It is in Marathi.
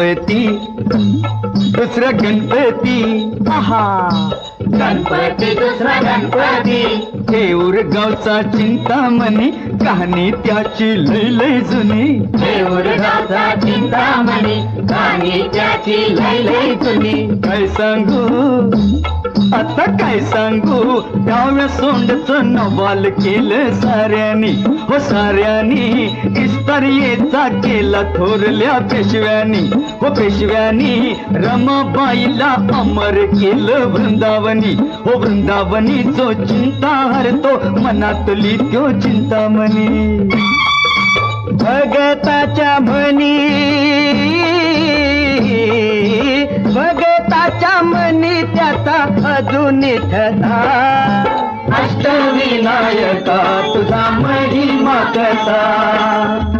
गणपती दुसरा गणपती. आहा. गणपती दुसरा गणपती. हे उरगावचा चिंतामणी कहाणी त्याची लय लय जुनी. देऊरगावचा चिंतामणी आणि त्याची लय लय जुनी. काय सांगू? आता काय सांगू? डाव्या सोंडचं नवाल केलं साऱ्यानी. हो साऱ्यानी इस्तरियेचा केला थोरल्या पेशव्यानी. हो पेशव्यानी रमाबाईला अमर केलं वृंदावनी. हो वृंदावनी जो चिंता हरतो मनातली त्यो चिंतामणी. भगताच्या म्हणी त्याचा अजून ठसा अष्टविनायका तुझा महिमा कसा?